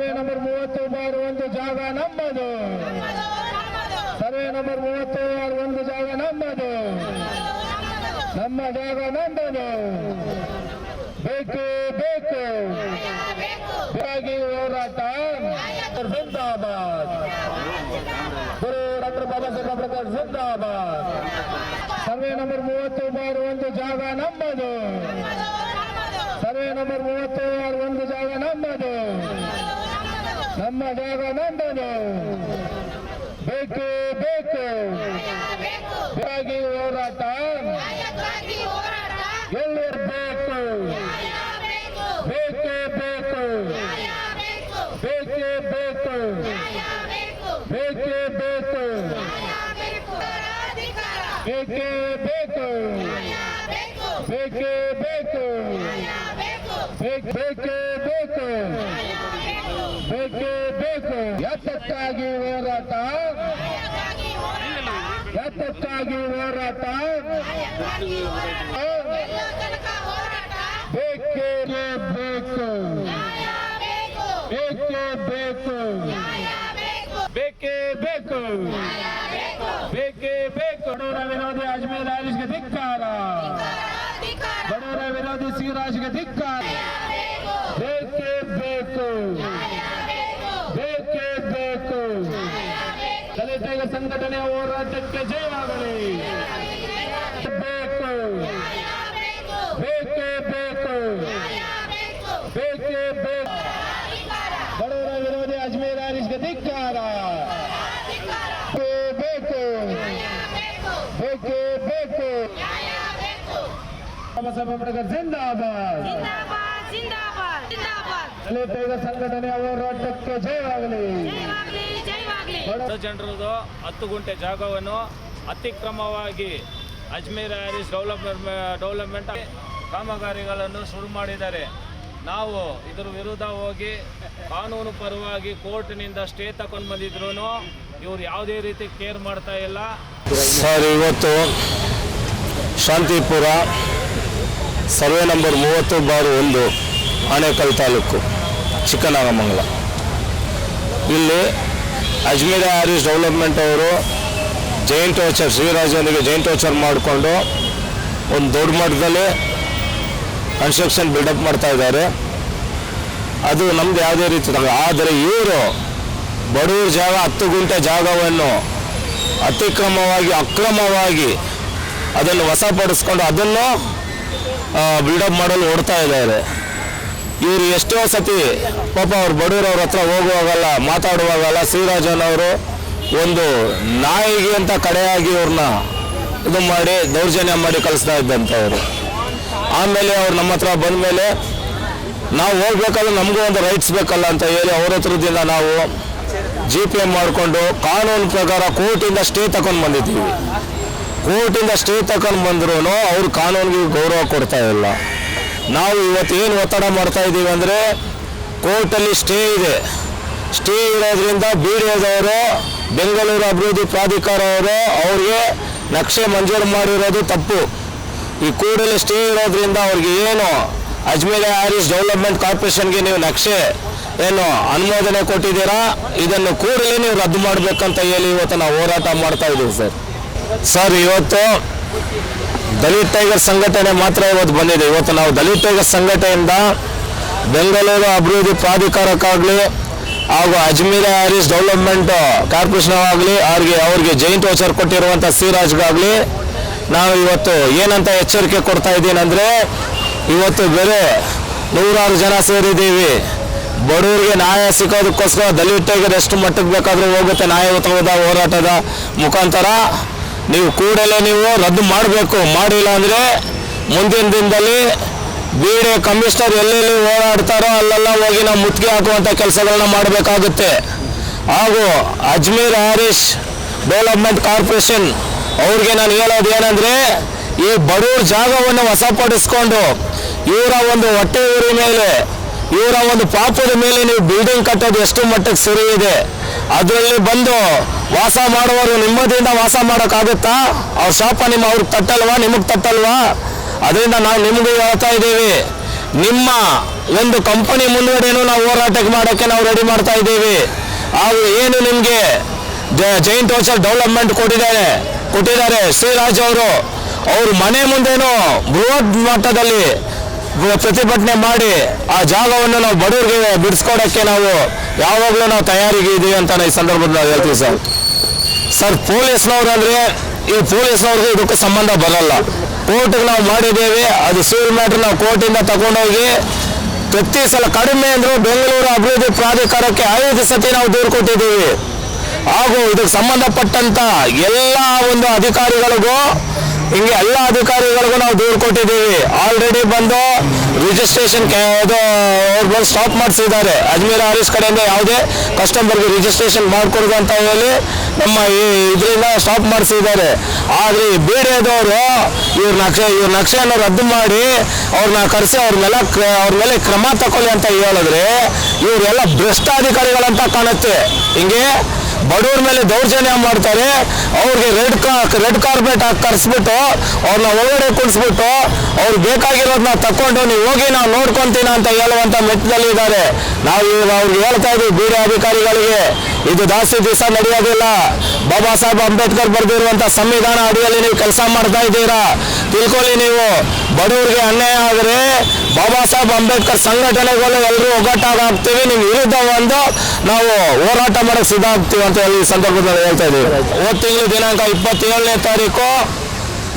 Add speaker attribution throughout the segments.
Speaker 1: Survey number ಮೂವತ್ತು bar ಒಂದು ಜಾಗ ನಮ್ಮದು ಸರ್ವೆ ನಂಬರ್ ಮೂವತ್ತು ಬಾರ್ ಒಂದು ಜಾಗ ನಮ್ಮದು ನಮ್ಮ ಜಾಗ ನಮ್ಮದು ಬೇಕು ಬೇಕು. ಬೇಕಾಗಿ ಹೋರಾಟ. ಜಿಂದಾಬಾದ್. ಗುರು ಡಾಕ್ಟರ್ ಬಾಬಾ ಸಾಹೇಬ್ ಅಂಬೇಡ್ಕರ್, ಜಿಂದಾಬಾದ್. ಸರ್ವೆ ನಂಬರ್ ಮೂವತ್ತು ಬಾರ್ ಒಂದು ಜಾಗ ನಮ್ಮದು ಸರ್ವೆ ನಂಬರ್ ಮೂವತ್ತು ಬಾರ್ ಒಂದು ಜಾಗ ನಮ್ಮದು ನಮ್ಮ ಜಾಗ ನಂದನು. ಬೇಕು ಬೇಕು. ಹೋರಾಟ. ಗೆಲ್ಲಿರಬೇಕು. ಬೇಕು ಬೇಕು. ಬೇಕೇ ಬೇಕು. ಬೇಕೇ ಬೇಕು. ಬೇಕೇ ಬೇಕು. ಬೇಕೇ ಬೇಕು. ಬೇಕ್- ಬೇಕೇ. ಬೇಕು ಬೇಕೇ ಬೇಕು ಯಾತಕ್ಕಾಗಿ ಹೋರಾಟ. ಯಾತಕ್ಕಾಗಿ ಹೋರಾಟ. ಬೇಕೇ ಬೇಕು. ಬೇಕೇ ಬೇಕು. ಬೇಕೇ ಬೇಕು. ಬೇಕೇ ಬೇಕು. ಬಡವರ ವಿರೋಧಿ ಅಜ್ಮೇರ್ ಆಲಿಸ್ಗೆ ಧಿಕ್ಕಾರ. ಬಡವರ ವಿರೋಧಿ ಸಿರಾಜ್ಗೆ ಧಿಕ್ಕಾರ ಬೇಕೇ ಬೇಕು ಬೇಕೇ ಬೇಕು ದಲಿತ ಸಂಘಟನೆಯ ಹೋರಾಟಕ್ಕೆ ಜಯವಾಗಲಿ ಬೇಕು ಬೇಕೇ ಬೇಕು ಬೇಕೇ ಬೇಕು ಬಡವರ ವಿರೋಧಿ ಅಜ್ಮೇರ್ ಆಲಿಸ್ಗೆ ಧಿಕ್ಕಾರ ಬೇಕು ಬೇಕೇ ಬೇಕು ಬಾಬಾ ಸಾಹೇಬ್ ಅಂಬೇಡ್ಕರ್ ಜಿಂದಾಬಾದ್
Speaker 2: ಜಿಂದಾಬಾದ್ ಜಿಂದಾಬಾದ್ ಜಿಂದಾಬಾದ್
Speaker 1: ದಲಿತ ಸಂಘಟನೆಯ ಹೋರಾಟಕ್ಕೆ ಜಯವಾಗಲಿ.
Speaker 3: ಜನರದು ಹತ್ತು ಗುಂಟೆ ಜಾಗವನ್ನು ಅತಿಕ್ರಮವಾಗಿ ಅಜ್ಮೀರ್ ಹ್ಯಾರಿಸ್ ಡೆವಲಪ್ಮೆಂಟ್ ಡೆವಲಪ್ಮೆಂಟ್ ಕಾಮಗಾರಿಗಳನ್ನು ಶುರು ಮಾಡಿದ್ದಾರೆ. ನಾವು ಇದರ ವಿರುದ್ಧ ಹೋಗಿ ಕಾನೂನು ಪರವಾಗಿ ಕೋರ್ಟ್ನಿಂದ ಸ್ಟೇ ತಗೊಂಡು ಬಂದಿದ್ರು ಇವ್ರು ಯಾವುದೇ ರೀತಿ ಕೇರ್ ಮಾಡ್ತಾ ಇಲ್ಲ.
Speaker 4: ಸರ್ ಇವತ್ತು ಶಾಂತಿಪುರ ಸರ್ವೆ ನಂಬರ್ ಮೂವತ್ತು ಬಾರು ಒಂದು ಆನೇಕಲ್ ತಾಲೂಕು. ಚಿಕ್ಕನಾಗಮಂಗಲ. ಇಲ್ಲಿ ಅಜ್ಮೀರ್ ಹ್ಯಾರಿಸ್ ಡೆವಲಪ್ಮೆಂಟ್ ಅವರು ಜೈನ್ ಟೋಚರ್ ಶ್ರೀರಾಜನಿಗೆ ಜೈನ್ ಟೋಚರ್ ಮಾಡಿಕೊಂಡು ಒಂದು ದೊಡ್ಡ ಮಟ್ಟದಲ್ಲಿ ಕನ್ಸ್ಟ್ರಕ್ಷನ್ ಬಿಲ್ಡಪ್ ಮಾಡ್ತಾ ಇದ್ದಾರೆ. ಅದು ನಮ್ದು ಯಾವುದೇ ರೀತಿ ಆದರೆ ಇವರು ಬಡವ್ರ ಜಾಗ, ಹತ್ತು ಗುಂಟೆ ಜಾಗವನ್ನು ಅತಿಕ್ರಮವಾಗಿ, ಅಕ್ರಮವಾಗಿ ಅದನ್ನು ವಶಪಡಿಸ್ಕೊಂಡು ಅದನ್ನು ಬಿಲ್ಡಪ್ ಮಾಡಲು ಓಡ್ತಾ ಇದ್ದಾರೆ. ಇವರು ಎಷ್ಟೋ ಸತಿ ಪಾಪ ಅವ್ರು ಬಡವರವ್ರ ಹತ್ರ ಹೋಗುವಾಗಲ್ಲ, ಮಾತಾಡುವಾಗಲ್ಲ, ಶ್ರೀರಾಜನ್ ಅವರು ಒಂದು ನಾಯಿಗೆ ಅಂತ ಕಡೆಯಾಗಿ ಅವ್ರನ್ನ ಇದು ಮಾಡಿ, ದೌರ್ಜನ್ಯ ಮಾಡಿ ಕಳಿಸ್ತಾ ಅವರು. ಆಮೇಲೆ ಅವ್ರು ನಮ್ಮ ಹತ್ರ ಬಂದಮೇಲೆ ನಾವು ಹೋಗ್ಬೇಕಾದ್ರೆ ನಮಗೂ ಒಂದು ರೈಟ್ಸ್ ಬೇಕಲ್ಲ ಅಂತ ಹೇಳಿ ಅವ್ರ ಹತ್ರದಿಂದ ನಾವು ಜಿ ಪಿ ಎಂ ಮಾಡಿಕೊಂಡು ಕಾನೂನು ಪ್ರಕಾರ ಕೋರ್ಟಿಂದ ಸ್ಟೇ ತಕೊಂಡು ಬಂದಿದ್ದೀವಿ. ಕೋರ್ಟಿಂದ ಸ್ಟೇ ತಕೊಂಡು ಬಂದ್ರು ಅವ್ರು ಕಾನೂನಿಗೆ ಗೌರವ ಕೊಡ್ತಾ ಇಲ್ಲ. ನಾವು ಇವತ್ತು ಏನು ಒತ್ತಡ ಮಾಡ್ತಾ ಇದ್ದೀವಿ ಅಂದರೆ ಕೋರ್ಟಲ್ಲಿ ಸ್ಟೇ ಇದೆ. ಸ್ಟೇ ಇರೋದ್ರಿಂದ ಬಿ ಡಿ ಓದವರು ಬೆಂಗಳೂರು ಅಭಿವೃದ್ಧಿ ಪ್ರಾಧಿಕಾರ ಅವರು, ಅವ್ರಿಗೆ ನಕ್ಷೆ ಮಂಜೂರು ಮಾಡಿರೋದು ತಪ್ಪು. ಈ ಕೂಡಲೇ ಸ್ಟೇ ಇರೋದ್ರಿಂದ ಅವ್ರಿಗೆ ಏನು? ಅಜ್ಮೇರ್ ಹ್ಯಾರಿಸ್ ಡೆವಲಪ್ಮೆಂಟ್ ಕಾರ್ಪೊರೇಷನ್ಗೆ ನೀವು ನಕ್ಷೆ, ಏನು, ಅನುಮೋದನೆ ಕೊಟ್ಟಿದ್ದೀರಾ? ಇದನ್ನು ಕೂಡಲೇ ನೀವು ರದ್ದು ಮಾಡಬೇಕಂತ ಹೇಳಿ ಇವತ್ತು ನಾವು ಹೋರಾಟ ಮಾಡ್ತಾ ಇದ್ದೀವಿ ಸರ್. ಸರ್, ಇವತ್ತು ದಲಿತ್ ಟೈಗರ್ ಸಂಘಟನೆ ಮಾತ್ರ ಇವತ್ತು ಬಂದಿದೆ. ಇವತ್ತು ನಾವು ದಲಿತ್ ಟೈಗರ್ ಸಂಘಟನೆಯಿಂದ ಬೆಂಗಳೂರು ಅಭಿವೃದ್ಧಿ ಪ್ರಾಧಿಕಾರಕ್ಕಾಗಲಿ ಹಾಗೂ ಅಜ್ಮೀರ್ ಹ್ಯಾರಿಸ್ ಡೆವಲಪ್ಮೆಂಟ್ ಕಾರ್ಪೊರೇಷನ್ ಆಗಲಿ, ಅವ್ರಿಗೆ ಅವ್ರಿಗೆ ಜೈಂಟ್ ವೋಚರ್ ಕೊಟ್ಟಿರುವಂಥ ಸಿರಾಜ್ಗಾಗಲಿ ನಾವು ಇವತ್ತು ಏನಂತ ಎಚ್ಚರಿಕೆ ಕೊಡ್ತಾ ಇದ್ದೀನಿ ಅಂದರೆ ಇವತ್ತು ಬೇರೆ ನೂರಾರು ಜನ ಸೇರಿದ್ದೀವಿ. ಬಡವರಿಗೆ ನ್ಯಾಯ ಸಿಗೋದಕ್ಕೋಸ್ಕರ ದಲಿತ ಟೈಗರ್ ಎಷ್ಟು ಮಟ್ಟಕ್ಕೆ ಬೇಕಾದರೂ ಹೋಗುತ್ತೆ. ನ್ಯಾಯಯುತವಾದ ಹೋರಾಟದ ಮುಖಾಂತರ ನೀವು ಕೂಡಲೇ ನೀವು ರದ್ದು ಮಾಡಬೇಕು. ಮಾಡಿಲ್ಲ ಅಂದರೆ ಮುಂದಿನ ದಿನದಲ್ಲಿ ಬಿ ಡಿ ಕಮಿಷನರ್ ಎಲ್ಲೆಲ್ಲಿ ಓಡಾಡ್ತಾರೋ ಅಲ್ಲೆಲ್ಲ ಹೋಗಿ ನಾವು ಮುತ್ತಿಗೆ ಹಾಕುವಂಥ ಕೆಲಸಗಳನ್ನ ಮಾಡಬೇಕಾಗುತ್ತೆ. ಹಾಗೂ ಅಜ್ಮೀರ್ ಹ್ಯಾರಿಸ್ ಡೆವಲಪ್ಮೆಂಟ್ ಕಾರ್ಪೊರೇಷನ್ ಅವ್ರಿಗೆ ನಾನು ಹೇಳೋದು ಏನಂದರೆ, ಈ ಬಡವ್ರ ಜಾಗವನ್ನು ವಶಪಡಿಸ್ಕೊಂಡು ಇವರ ಒಂದು ಹೊಟ್ಟೆ ಊರಿ ಮೇಲೆ, ಇವರ ಒಂದು ಪಾಪದ ಮೇಲೆ ನೀವು ಬಿಲ್ಡಿಂಗ್ ಕಟ್ಟೋದು ಎಷ್ಟು ಮಟ್ಟಕ್ಕೆ ಸರಿ ಇದೆ. ಅದರಲ್ಲಿ ಬಂದು ವಾಸ ಮಾಡುವವರು ನೆಮ್ಮದಿಯಿಂದ ವಾಸ ಮಾಡೋಕ್ಕಾಗುತ್ತಾ? ಅವ್ರ ಶಾಪ ನಿಮ್ಮ ಅವ್ರಿಗೆ ತಟ್ಟಲ್ವಾ? ನಿಮಗೆ ತಟ್ಟಲ್ವಾ? ಅದರಿಂದ ನಾವು ನಿಮಗೂ ಹೇಳ್ತಾ ಇದ್ದೀವಿ. ನಿಮ್ಮ ಒಂದು ಕಂಪನಿ ಮುಂದುವರೆಯೂ ನಾವು ಹೋರಾಟಕ್ಕೆ ಮಾಡೋಕ್ಕೆ ನಾವು ರೆಡಿ ಮಾಡ್ತಾ ಇದ್ದೀವಿ. ಹಾಗೂ ಏನು ನಿಮಗೆ ಜೈಂಟ್ ಹೋಸಲ್ ಡೆವಲಪ್ಮೆಂಟ್ ಕೊಟ್ಟಿದ್ದಾರೆ ಕೊಟ್ಟಿದ್ದಾರೆ ಶ್ರೀರಾಜ್ ಅವರು. ಅವ್ರ ಮನೆ ಮುಂದೆನೂ ಬೃಹತ್ ಮಟ್ಟದಲ್ಲಿ ಪ್ರತಿಭಟನೆ ಮಾಡಿ ಆ ಜಾಗವನ್ನು ನಾವು ಬಡವರಿಗೆ ಬಿಡಿಸ್ಕೊಡೋಕ್ಕೆ ನಾವು ಯಾವಾಗಲೂ ನಾವು ತಯಾರಿಗೆ ಇದೀವಿ ಅಂತ ಈ ಸಂದರ್ಭದಲ್ಲಿ ಹೇಳ್ತೀವಿ ಸರ್. ಸರ್ ಪೊಲೀಸ್ನವ್ರು ಅಂದ್ರೆ ಈ ಪೊಲೀಸ್ನವ್ರಿಗೆ ಇದಕ್ಕೆ ಸಂಬಂಧ ಬರಲ್ಲ. ಕೋರ್ಟ್ಗೆ ನಾವು ಮಾಡಿದ್ದೇವೆ, ಅದು ಸಿವಿಲ್ ಮ್ಯಾಟ್ರ್ ನಾವು ಕೋರ್ಟಿಂದ ತಗೊಂಡೋಗಿ ಪ್ರತಿ ಸಲ ಕಡಿಮೆ ಅಂದ್ರು ಬೆಂಗಳೂರು ಅಭಿವೃದ್ಧಿ ಪ್ರಾಧಿಕಾರಕ್ಕೆ ಐದು ಸತಿ ನಾವು ದೂರು ಕೊಟ್ಟಿದ್ದೀವಿ. ಹಾಗೂ ಇದಕ್ಕೆ ಸಂಬಂಧಪಟ್ಟಂತ ಎಲ್ಲ ಒಂದು ಅಧಿಕಾರಿಗಳಿಗೂ, ಹಿಂಗೆ ಎಲ್ಲ ಅಧಿಕಾರಿಗಳಿಗೂ ನಾವು ದೂರು ಕೊಟ್ಟಿದ್ದೀವಿ. ಆಲ್ರೆಡಿ ಬಂದು ರಿಜಿಸ್ಟ್ರೇಷನ್ ಅವ್ರು ಬಂದು ಸ್ಟಾಪ್ ಮಾಡಿಸಿದ್ದಾರೆ. ಅಜ್ಮೀರ್ ಆರೀಸ್ ಕಡೆಯಿಂದ ಯಾವುದೇ ಕಸ್ಟಮರ್ಗೆ ರಿಜಿಸ್ಟ್ರೇಷನ್ ಮಾಡಿಕೊಡ್ದು ಅಂತ ಹೇಳಿ ನಮ್ಮ ಈ ಇದರಿಂದ ಸ್ಟಾಪ್ ಮಾಡಿಸಿದ್ದಾರೆ. ಆದರೆ ಈ ಬೇರೆದವರು ಇವ್ರ ನಕ್ಷೆ ಇವ್ರ ನಕ್ಷೆಯನ್ನು ರದ್ದು ಮಾಡಿ ಅವ್ರನ್ನ ಕರೆಸಿ ಅವ್ರ ಮೇಲೆ ಕ್ರ- ಅವ್ರ ಮೇಲೆ ಕ್ರಮ ತಗೊಳ್ಳಿ ಅಂತ ಹೇಳಿದ್ರೆ ಇವರೆಲ್ಲ ಭ್ರಷ್ಟಾಧಿಕಾರಿಗಳಂತ ಕಾಣುತ್ತೆ. ಹಿಂಗೆ ಬಡವ್ರ ಮೇಲೆ ದೌರ್ಜನ್ಯ ಮಾಡ್ತಾರೆ, ಅವ್ರಿಗೆ ರೆಡ್ ರೆಡ್ ಕಾರ್ಪೆಟ್ ಹಾಕಿ ಕರೆಸ್ಬಿಟ್ಟು ಅವ್ರನ್ನ ಒಳಗಡೆ ಕುಡಿಸ್ಬಿಟ್ಟು ಅವ್ರು ಬೇಕಾಗಿರೋದನ್ನ ತಕೊಂಡು ನೀವು ಹೋಗಿ ನಾವು ನೋಡ್ಕೊಂತೀನ ಅಂತ ಹೇಳುವಂತ ಮೆಟ್ಟದಲ್ಲಿ ಇದ್ದಾರೆ. ನಾವು ಅವ್ರಿಗೆ ಹೇಳ್ತಾ ಇದ್ದೀವಿ ಬೀಡಿ ಅಧಿಕಾರಿಗಳಿಗೆ, ಇದು ಜಾಸ್ತಿ ದಿವಸ ನಡೆಯೋದಿಲ್ಲ. ಬಾಬಾ ಸಾಹೇಬ್ ಅಂಬೇಡ್ಕರ್ ಬರೆದಿರುವಂಥ ಸಂವಿಧಾನ ಅಡಿಯಲ್ಲಿ ನೀವು ಕೆಲಸ ಮಾಡ್ತಾ ಇದ್ದೀರಾ? ತಿಳ್ಕೊಳ್ಳಿ ನೀವು. ಬಡವರಿಗೆ ಅನ್ಯಾಯ ಆದರೆ ಬಾಬಾ ಸಾಹೇಬ್ ಅಂಬೇಡ್ಕರ್ ಸಂಘಟನೆಗಳು ಎಲ್ಲರೂ ಒಗ್ಗಟ್ಟಾಗಿ ಆಗ್ತೀವಿ ನೀವು ವಿರುದ್ಧ ಒಂದು ನಾವು ಹೋರಾಟ ಮಾಡಕ್ ಸಿದ್ಧ ಆಗ್ತೀವಿ ಅಂತ ಹೇಳಿ ಈ ಸಂದರ್ಭದಲ್ಲಿ ಹೇಳ್ತಾ ಇದೀವಿ ಹೋದ ತಿಂಗಳು ದಿನಾಂಕ ಇಪ್ಪತ್ತೇಳನೇ ತಾರೀಕು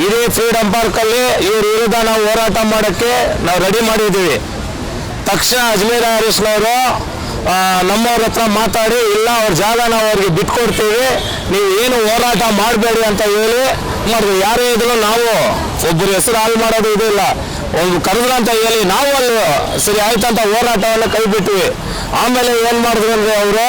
Speaker 4: ಇಡೀ ಫ್ರೀಡಮ್ ಪಾರ್ಕ್ ಅಲ್ಲಿ ಇವ್ರ ವಿರುದ್ಧ ನಾವು ಹೋರಾಟ ಮಾಡಕ್ಕೆ ನಾವು ರೆಡಿ ಮಾಡಿದ್ದೀವಿ. ತಕ್ಷಣ ಅಜ್ಮೀರ್ ಹರೀಶ್ನವರು ನಮ್ಮವ್ರ ಹತ್ರ ಮಾತಾಡಿ, ಇಲ್ಲ, ಅವ್ರ ಜಾಗ ನಾವು ಅವ್ರಿಗೆ ಬಿಟ್ಕೊಡ್ತೀವಿ. ನೀವು ಏನು ಹೋರಾಟ ಮಾಡಬೇಡಿ ಅಂತ ಹೇಳಿ. ಮಾಡಿದ್ವಿ ಯಾರೇ ಇದ್ರು ನಾವು ಒಬ್ಬರು ಹೆಸರು ಹಾಳು ಮಾಡೋದು ಇದಿಲ್ಲ. ಒಂದು ಕರೆದ್ರಂತ ಅಂತ ಹೇಳಿ ನಾವು ಅಲ್ಲಿ ಸರಿ ಆಯ್ತಂತ ಹೋರಾಟವನ್ನು ಕೈ ಬಿಟ್ವಿ ಆಮೇಲೆ ಏನು ಮಾಡಿದ್ರು ಅಂದ್ರೆ ಅವರು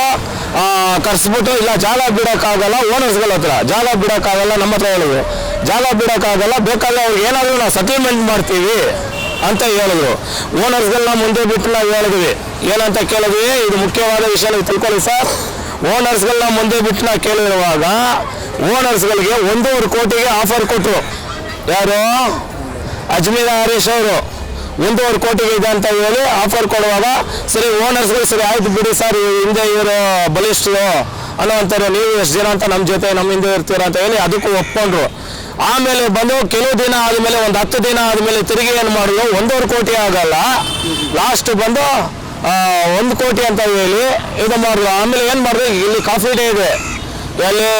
Speaker 4: ಕರ್ಸ್ಬಿಟ್ಟು, ಇಲ್ಲ ಜಾಗ ಬಿಡೋಕ್ಕಾಗಲ್ಲ, ಓನರ್ಸ್ಗಳ ಹತ್ರ. ಜಾಗ ಬಿಡೋಕ್ಕಾಗಲ್ಲ ನಮ್ಮ ಹತ್ರ ಹೇಳಿದ್ರು. ಜಾಗ ಬಿಡೋಕ್ಕಾಗಲ್ಲ, ಬೇಕಾದ್ರೆ ಅವ್ರು ಏನಾದರೂ ನಾವು ಸೆಟಲ್ಮೆಂಟ್ ಮಾಡ್ತೀವಿ ಅಂತ ಹೇಳಿದ್ರು. ಓನರ್ಸ್ಗಳನ್ನ ಮುಂದೆ ಬಿಟ್ಟು ನಾವು ಹೇಳಿದ್ವಿ. ಏನಂತ ಕೇಳಿದ್ವಿ? ಇದು ಮುಖ್ಯವಾದ ವಿಷಯ ನೀವು ತಿಳ್ಕೊಳ್ಳಿ ಸರ್. ಓನರ್ಸ್ಗಳನ್ನ ಮುಂದೆ ಬಿಟ್ಟು ನಾವು ಕೇಳಿರುವಾಗ, ಓನರ್ಸ್ಗಳಿಗೆ ಒಂದೂವರೆ ಕೋಟಿಗೆ ಆಫರ್ ಕೊಟ್ಟರು ಯಾರು? ಅಜ್ಮೀರ್ ಹರೀಶ್ ಅವರು ಒಂದೂವರೆ ಕೋಟಿಗೆ ಇದೆ ಅಂತ ಹೇಳಿ ಆಫರ್ ಕೊಡುವಾಗ, ಸರಿ ಓನರ್ಸ್ಗಳು ಸರಿ ಆಯ್ತು ಬಿಡಿ ಸರ್ ಹಿಂದೆ ಇವರು ಬಲಿಷ್ಠರು ಅನ್ನೋವಂಥವ್ರು ನೀವು ಎಷ್ಟು ಜನ ಅಂತ ನಮ್ಮ ಜೊತೆ, ನಮ್ಮ ಹಿಂದೆ ಇರ್ತೀರ ಅಂತ ಹೇಳಿ ಅದಕ್ಕೂ ಒಪ್ಕೊಂಡ್ರು. ಆಮೇಲೆ ಬಂದು ಕೆಲವು ದಿನ ಆದಮೇಲೆ, ಒಂದು ಹತ್ತು ದಿನ ಆದಮೇಲೆ ತಿರುಗಿ ಏನು ಮಾಡಿದ್ರು ಒಂದೂವರೆ ಕೋಟಿ ಆಗಲ್ಲ. ಲಾಸ್ಟ್ ಬಂದು ಒಂದು ಕೋಟಿ ಅಂತ ಹೇಳಿ ಇದು ಮಾಡಿದ್ರು ಆಮೇಲೆ ಏನು ಮಾಡಿದ್ರು ಇಲ್ಲಿ ಕಾಫಿ ಡೇ ಇದೆ. ಇಲ್ಲಿ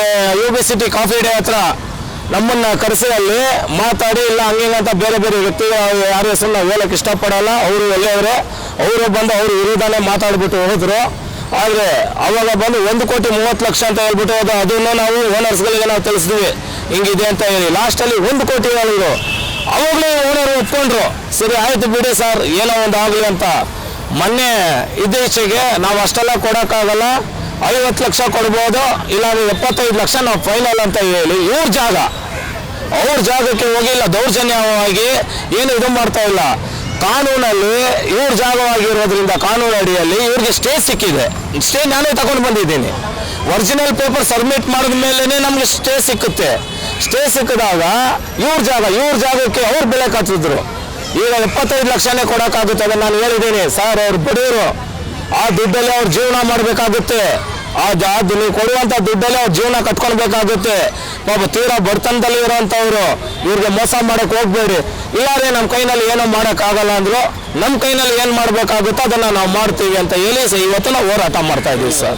Speaker 4: U B city coffee day ಹತ್ರ ನಮ್ಮನ್ನ ಕರೆಸಿ ಅಲ್ಲಿ ಮಾತಾಡಿ, ಇಲ್ಲ ಹಂಗಿಂಗ್ ಅಂತ ಬೇರೆ ಬೇರೆ ವ್ಯಕ್ತಿಗಳು ಯಾರ ಹೆಸರನ್ನ ನಾವು ಹೇಳಕ್ ಇಷ್ಟಪಡಲ್ಲ. ಅವರು ಒಳ್ಳೆಯವರೇ. ಅವರು ಬಂದು ಅವ್ರ ವಿರುದ್ಧನೇ ಮಾತಾಡ್ಬಿಟ್ಟು ಹೋದ್ರು. ಆದರೆ ಅವಾಗ ಬಂದು ಒಂದು ಕೋಟಿ ಮೂವತ್ತು ಲಕ್ಷ ಅಂತ ಹೇಳ್ಬಿಟ್ಟು ಹೋದ ಅದನ್ನ ನಾವು ಓನರ್ಸ್ಗಳಿಗೆ ನಾವು ತಿಳಿಸಿದ್ವಿ. ಹಿಂಗಿದೆ ಅಂತ ಹೇಳಿ. ಲಾಸ್ಟಲ್ಲಿ ಒಂದು ಕೋಟಿ ಹೇಳಿದ್ರು. ಅವಾಗಲೇ ಓನರ್ ಒಪ್ಕೊಂಡ್ರು. ಸರಿ, ಆಯ್ತು ಬಿಡಿ ಸರ್ ಏನೋ ಒಂದು ಆಗಲಿ ಅಂತ. ಮೊನ್ನೆ ಇತ್ತೀಚೆಗೆ ನಾವು ಅಷ್ಟೆಲ್ಲ ಕೊಡೋಕ್ಕಾಗಲ್ಲ. ಐವತ್ತು ಲಕ್ಷ ಕೊಡ್ಬೋದು, ಇಲ್ಲಾಂದ್ರೆ ಎಪ್ಪತ್ತೈದು ಲಕ್ಷ ನಾವು ಫೈನಲ್ ಅಂತ ಹೇಳಿ, ಇವ್ರ ಜಾಗ. ಅವ್ರ ಜಾಗಕ್ಕೆ ಹೋಗಿಲ್ಲ ದೌರ್ಜನ್ಯವಾಗಿ ಏನು ಇದು ಮಾಡ್ತಾ ಇಲ್ಲ. ಕಾನೂನಲ್ಲಿ ಇವ್ರ ಜಾಗವಾಗಿರೋದ್ರಿಂದ, ಕಾನೂನು ಅಡಿಯಲ್ಲಿ ಇವ್ರಿಗೆ ಸ್ಟೇ ಸಿಕ್ಕಿದೆ. ಸ್ಟೇ ನಾನೇ ತಗೊಂಡು ಬಂದಿದ್ದೀನಿ. ಒರಿಜಿನಲ್ ಪೇಪರ್ ಸಬ್ಮಿಟ್ ಮಾಡಿದ ಮೇಲೇ ನಮ್ಗೆ ಸ್ಟೇ ಸಿಕ್ಕುತ್ತೆ. ಸ್ಟೇ ಸಿಕ್ಕಿದಾಗ ಇವ್ರ ಜಾಗ, ಇವ್ರ ಜಾಗಕ್ಕೆ ಅವ್ರು ಬೆಲೆ ಕಟ್ಟಿದ್ರು. ಈಗ ಎಪ್ಪತ್ತೈದು ಲಕ್ಷನೇ ಕೊಡೋಕ್ಕಾಗುತ್ತೆ ನಾನು ಹೇಳಿದ್ದೀನಿ. ಸರ್ ಅವ್ರು ಬಡವರು ಆ ದುಡ್ಡಲ್ಲಿ ಅವ್ರ ಜೀವನ ಮಾಡಬೇಕಾಗುತ್ತೆ. ಆ ನೀವು ಕೊಡುವಂತ ದುಡ್ಡಲ್ಲಿ ಅವ್ರ ಜೀವನ ಕಟ್ಕೊಳ್ಬೇಕಾಗುತ್ತೆ. ಪಾಪ ತೀರಾ ಬಡತನದಲ್ಲಿ ಇರೋವಂಥವ್ರು ಇವ್ರಿಗೆ ಮೋಸ ಮಾಡಕ್ ಹೋಗ್ಬೇಡಿ. ಇಲ್ಲಾರೆ ನಮ್ಮ ಕೈನಲ್ಲಿ ಏನೋ ಮಾಡೋಕ್ಕಾಗಲ್ಲ ಅಂದ್ರು ನಮ್ಮ ಕೈನಲ್ಲಿ ಏನು ಮಾಡಬೇಕಾಗುತ್ತೋ, ಅದನ್ನ ನಾವು ಮಾಡ್ತೀವಿ ಅಂತ ಹೇಳಿ ಇವತ್ತು ನಾವು ಹೋರಾಟ ಮಾಡ್ತಾ ಇದೀವಿ ಸರ್.